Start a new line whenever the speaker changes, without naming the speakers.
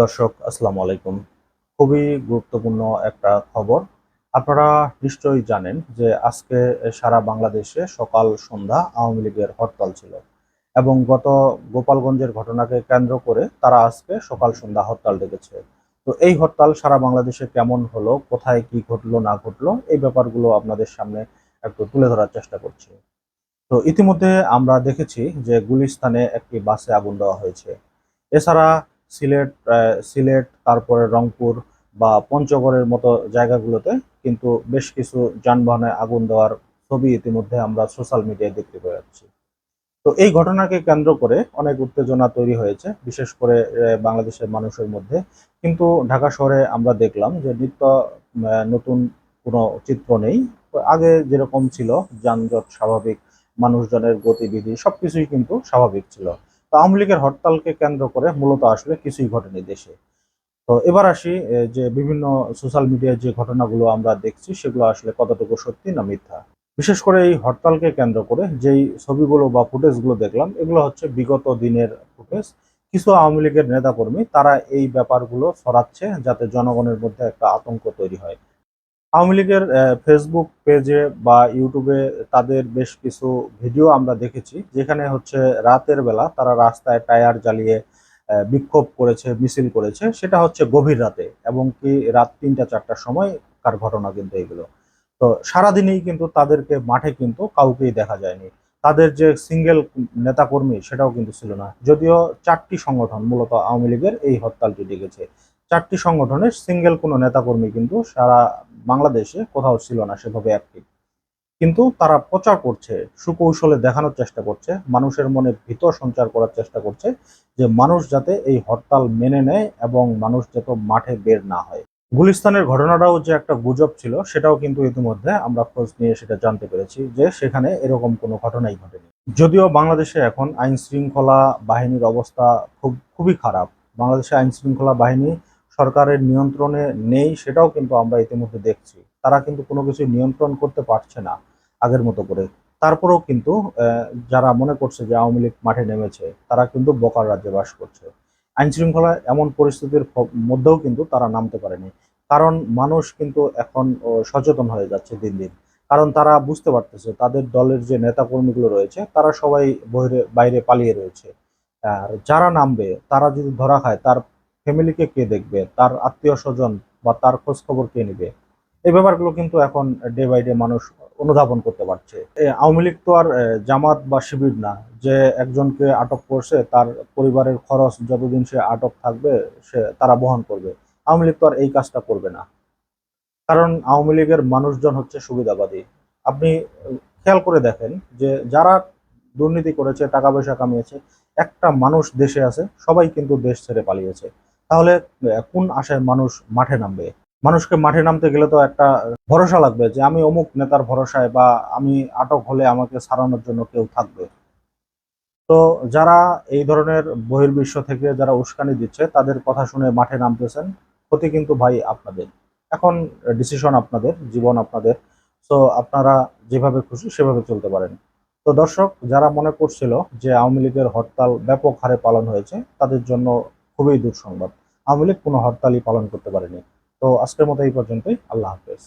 দর্শক, আসসালামু আলাইকুম। খুবই গুরুত্বপূর্ণ একটা খবর। আপনারা নিশ্চয়ই জানেন যে আজকে সারা বাংলাদেশে সকাল সন্ধ্যা আওয়ামী লীগের হরতাল ছিল এবং গত গোপালগঞ্জের ঘটনাকে কেন্দ্র করে তারা আজকে সকাল সন্ধ্যা হরতাল ডেকেছে। তো এই হরতাল সারা বাংলাদেশে কেমন হলো, কোথায় কি ঘটলো, না ঘটলো, এই ব্যাপারগুলো আপনাদের সামনে একটু তুলে ধরার চেষ্টা করছি। তো ইতিমধ্যে আমরা দেখেছি যে গুলিস্তানে একটি বাসে আগুন দেওয়া হয়েছে। এছাড়া সিলেট সিলেট, তারপরে রংপুর বা পঞ্চগড়ের মতো জায়গাগুলোতে কিন্তু বেশ কিছু যানবাহনে আগুন দেওয়ার ছবি ইতিমধ্যে আমরা সোশ্যাল মিডিয়ায় দেখতে পেয়ে যাচ্ছি তো এই ঘটনাকে কেন্দ্র করে অনেক উত্তেজনা তৈরি হয়েছে, বিশেষ করে বাংলাদেশের মানুষের মধ্যে। কিন্তু ঢাকা শহরে আমরা দেখলাম যে নিত্য নতুন কোনো চিত্র নেই। আগে যেরকম ছিল, যানজট স্বাভাবিক, মানুষজনের গতিবিধি সবকিছুই কিন্তু স্বাভাবিক ছিল। তো আওয়ামী লীগের হরতালকে কেন্দ্র করে মূলত আসলে কিছুই ঘটেনি দেশে। তো এবার আসি যে বিভিন্ন সোশ্যাল মিডিয়ায় যে ঘটনাগুলো আমরা দেখছি, সেগুলো আসলে কতটুকু সত্যি না মিথ্যা? বিশেষ করে এই হরতালকে কেন্দ্র করে যেই ছবিগুলো বা ফুটেজগুলো দেখলাম, এগুলো হচ্ছে বিগত দিনের ফুটেজ। কিছু আওয়ামী লীগের নেতাকর্মী, তারা এই ব্যাপারগুলো ছড়াচ্ছে যাতে জনগণের মধ্যে একটা আতঙ্ক তৈরি হয়। আওয়ামী লীগের ফেসবুক পেজে বা ইউটিউবে তাদের বেশ কিছু ভিডিও আমরা দেখেছি, যেখানে হচ্ছে রাতের বেলা তারা রাস্তায় টায়ার জ্বালিয়ে বিক্ষোভ করেছে, মিছিল করেছে, সেটা হচ্ছে গভীর রাতে এবং কি রাত তিনটা, চারটার সময় কার ঘটনা কিন্তু এগুলো। তো সারাদিনেই কিন্তু তাদেরকে মাঠে কিন্তু কাউকেই দেখা যায়নি। তাদের যে সিঙ্গেল নেতাকর্মী সেটাও কিন্তু ছিল না। যদিও চারটি সংগঠন মূলত আওয়ামী লীগের এই হরতালটি ডেকেছে। চারটি সংগঠনের সিঙ্গেল কোনো নেতাকর্মী কিন্তু সারা বাংলাদেশে কোথাও ছিল না সেভাবে অ্যাক্টিভ কিন্তু তারা প্রচার করছে, সুকৌশলে দেখানোর চেষ্টা করছে, মানুষের মনে ভীত সঞ্চার করার চেষ্টা করছে যে মানুষ যাতে এই হরতাল মেনে নেয় এবং মানুষ যাতে মাঠে বের না হয়। গুলিস্তানের ঘটনাটাও যে একটা গুজব ছিল, সেটাও কিন্তু ইতিমধ্যে আমরা খোঁজ নিয়ে সেটা জানতে পেরেছি যে সেখানে এরকম কোনো ঘটনাই ঘটেনি। যদিও বাংলাদেশে এখন আইন শৃঙ্খলা বাহিনীর অবস্থা খুব, খুবই খারাপ। বাংলাদেশে আইন শৃঙ্খলা বাহিনী সরকারের নিয়ন্ত্রণে নেই, সেটাও কিন্তু আমরা ইতিমধ্যে দেখছি। তারা কিন্তু কোনো কিছু নিয়ন্ত্রণ করতে পারছে না আগের মতো করে। তারপরেও কিন্তু যারা মনে করছে যে আওয়ামী লীগ মাঠে নেমেছে, তারা কিন্তু বকার রাজ্যে বাস করছে। আইন শৃঙ্খলা এমন পরিস্থিতির মধ্যেও কিন্তু তারা নামতে পারেনি। কারণ মানুষ কিন্তু এখন সচেতন হয়ে যাচ্ছে দিন দিন। কারণ তারা বুঝতে পারতেছে, তাদের দলের যে নেতাকর্মীগুলো রয়েছে, তারা সবাই বহিরে, বাইরে পালিয়ে রয়েছে। আর যারা নামবে, তারা যদি ধরা খায়, তার ফ্যামিলিকে কে দেখবে? তার আত্মীয় স্বজন বা তার খোঁজ খবর কে নেবে? এই ব্যাপারগুলো কিন্তু এখন ডে বাই ডে মানুষ অনুধাবন করতে পারছে। আওয়ামী লীগ তো আর জামাত বা শিবির না। যে একজনকে আটক করছে, তার পরিবারের খরচ যতদিন সে আটক থাকবে, সে, তারা বহন করবে। আওয়ামী লীগ তো আর এই কাজটা করবে না। কারণ আওয়ামী লীগের মানুষজন হচ্ছে সুবিধাবাদী। আপনি খেয়াল করে দেখেন যে যারা দুর্নীতি করেছে, টাকা পয়সা কামিয়েছে, একটা মানুষ দেশে আছে, সবাই কিন্তু দেশ ছেড়ে পালিয়েছে। তাহলে কোন আশায় মানুষ মাঠে নামবে? মানুষকে মাঠে নামতে গেলে তো একটা ভরসা লাগবে যে আমি অমুক নেতার ভরসায় বা আমি আটক হলে আমাকে সারানোর জন্য কেউ থাকবে। তো যারা এই ধরনের বহির্বিশ্ব থেকে যারা উস্কানি দিচ্ছে, তাদের কথা শুনে মাঠে নামতেছেন, ক্ষতি কিন্তু ভাই আপনাদের। এখন ডিসিশন আপনাদের, জীবন আপনাদের। তো আপনারা যেভাবে খুশি সেভাবে চলতে পারেন। তো দর্শক, যারা মনে করছিল যে আওয়ামী লীগের হরতাল ব্যাপক হারে পালন হয়েছে, তাদের জন্য খুবই দুঃসংবাদ। আওয়ামী লীগ কোনো হরতালই পালন করতে পারেনি। তো আজকের মতো এই পর্যন্তই। আল্লাহ হাফেজ।